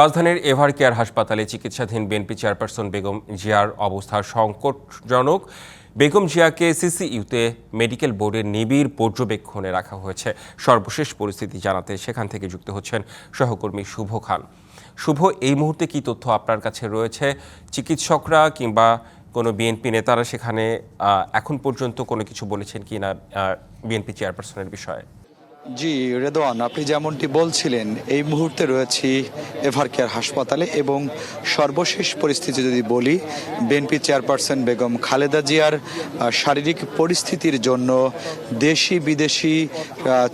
রাজধানীর ever care হাসপাতালে চিকিৎসাধীন বিএনপি চেয়ারপারসন বেগম জিয়ার অবস্থা সংকটজনক। বেগম জিয়াকে সিসিইউতে মেডিকেল বোর্ডের নিবিড় পর্যবেক্ষণে রাখা হয়েছে। সর্বশেষ পরিস্থিতি জানাতে সেখান থেকে যুক্ত হচ্ছেন সহকর্মী শুভ খান। শুভ, এই মুহূর্তে কি তথ্য আপনার কাছে রয়েছে? চিকিৎসকরা কিংবা কোনো বিএনপি নেতারা সেখানে এখন পর্যন্ত কোনো কিছু বলেছেন কি না বিএনপি চেয়ারপারসনের বিষয়ে? জি রেদওয়ান আপনি যেমনটি বলছিলেন এই মুহূর্তে রয়েছি এভার কেয়ার হাসপাতালে এবং সর্বশেষ পরিস্থিতি যদি বলি বিএনপি চেয়ারপারসন বেগম খালেদা জিয়ার শারীরিক পরিস্থিতির জন্য দেশি বিদেশি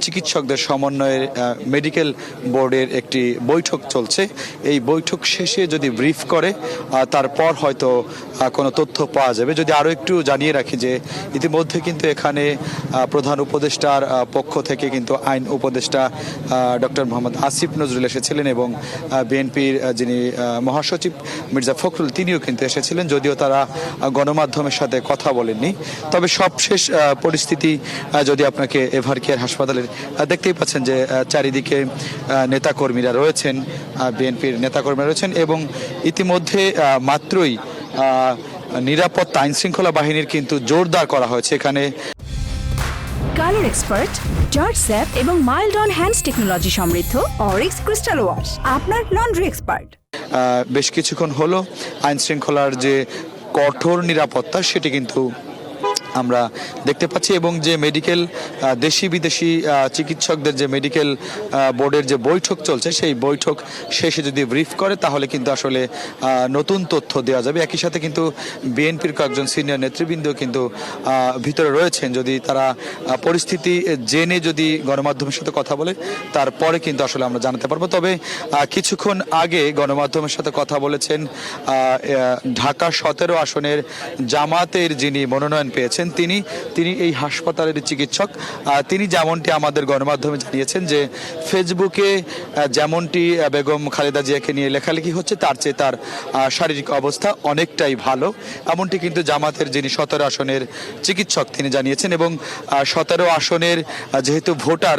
চিকিৎসকদের সমন্বয়ের আহ, মেডিকেল বোর্ডের একটি বৈঠক চলছে। এই বৈঠক শেষে যদি ব্রিফ করে তারপর হয়তো কোনো তথ্য পাওয়া যাবে। যদি আরও একটু জানিয়ে রাখি যে ইতিমধ্যে কিন্তু এখানে প্রধান উপদেষ্টার পক্ষ থেকে কিন্তু আইন উপদেষ্টা ডক্টর মোহাম্মদ আসিফ নজরুল এসেছিলেন এবং বিএনপির যিনি মহাসচিব মির্জা ফখরুল, তিনিও কিন্তু এসেছিলেন যদিও তারা গণমাধ্যমের সাথে কথা বলেননি। তবে সবশেষ পরিস্থিতি যদি আপনাকে এভার কেয়ার হাসপাতালের দেখতেই পাচ্ছেন যে চারিদিকে নেতাকর্মীরা রয়েছেন বিএনপির নেতাকর্মীরা রয়েছেন এবং ইতিমধ্যে মাত্রই নিরাপত্তা আইন শৃঙ্খলা বাহিনীর কিন্তু জোরদার করা হয়েছে এখানে। কালার এক্সপার্ট জর্জ স্যাপ এবং মাইল্ড অন হ্যান্ডস টেকনোলজি সমৃদ্ধ অরিক্স ক্রিস্টাল ওয়াশ, আপনার লন্ড্রি এক্সপার্ট। বেশ কিছুক্ষণ হলো, আইনশৃঙ্খলার যে কঠোর নিরাপত্তা, সেটি কিন্তু আমরা দেখতে পাচ্ছি এবং যে মেডিকেল দেশি বিদেশি চিকিৎসকদের যে মেডিকেল বোর্ডের যে বৈঠক চলছে, সেই বৈঠক শেষে যদি ব্রিফ করে, তাহলে কিন্তু আসলে নতুন তথ্য দেওয়া যাবে। একই সাথে কিন্তু বিএনপির কয়েকজন সিনিয়র নেতৃবৃন্দ কিন্তু ভিতরে রয়েছেন। যদি তারা পরিস্থিতি জেনে যদি গণমাধ্যমের সাথে কথা বলে, তারপরে কিন্তু আসলে আমরা জানাতে পারব। তবে কিছুক্ষণ আগে গণমাধ্যমের সাথে কথা বলেছেন ঢাকা সতেরো আসনের জামাতের যিনি মনোনয়ন পেয়েছেন তিনি তিনি এই হাসপাতালের চিকিৎসক। তিনি যেমনটি আমাদের গণমাধ্যমে জানিয়েছেন যে, ফেসবুকে যেমনটি বেগম খালেদা জিয়াকে নিয়ে লেখালেখি হচ্ছে, তার চেয়ে তার শারীরিক অবস্থা অনেকটাই ভালো। এমনটি কিন্তু জামাতের যিনি সতেরো আসনের চিকিৎসক, তিনি জানিয়েছেন এবং সতেরো আসনের যেহেতু voter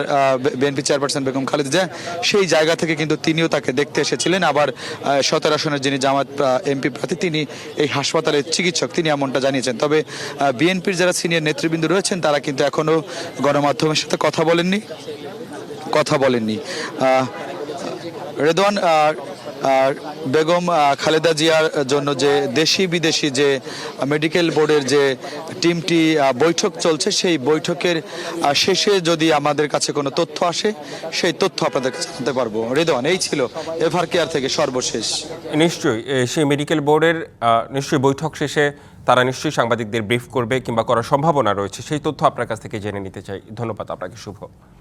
BNP chairperson Begum Khaleda Zia, সেই জায়গা থেকে কিন্তু তিনিও তাকে দেখতে এসেছিলেন। আবার সতেরো আসনের যিনি জামাত এমপি প্রার্থী, তিনি এই হাসপাতালের চিকিৎসক, তিনি এমনটা জানিয়েছেন। তবে বিএনপির যারা সিনিয়র নেতৃবৃন্দ রয়েছেন, তারা কিন্তু এখনও গণমাধ্যমের সাথে কথা বলেননি। কথা বলেননি। রেদওয়ান বেগম খালেদা জিয়ার জন্য যে দেশি বিদেশি যে মেডিকেল বোর্ডের যে টিমটি বৈঠক চলছে, সেই বৈঠকের শেষে যদি আমাদের কাছে কোনো তথ্য আসে, সেই তথ্য আপনাদের কাছে জানতে পারব। রেদওয়ান, এই ছিল এভার কেয়ার থেকে সর্বশেষ। নিশ্চয়ই সেই মেডিকেল বোর্ডের নিশ্চয়ই বৈঠক শেষে তারা নিশ্চয়ই সাংবাদিকদের ব্রিফ করবে কিংবা করার সম্ভাবনা রয়েছে, সেই তথ্য আপনার কাছ থেকে জেনে নিতে চাই। ধন্যবাদ আপনাকে, শুভ।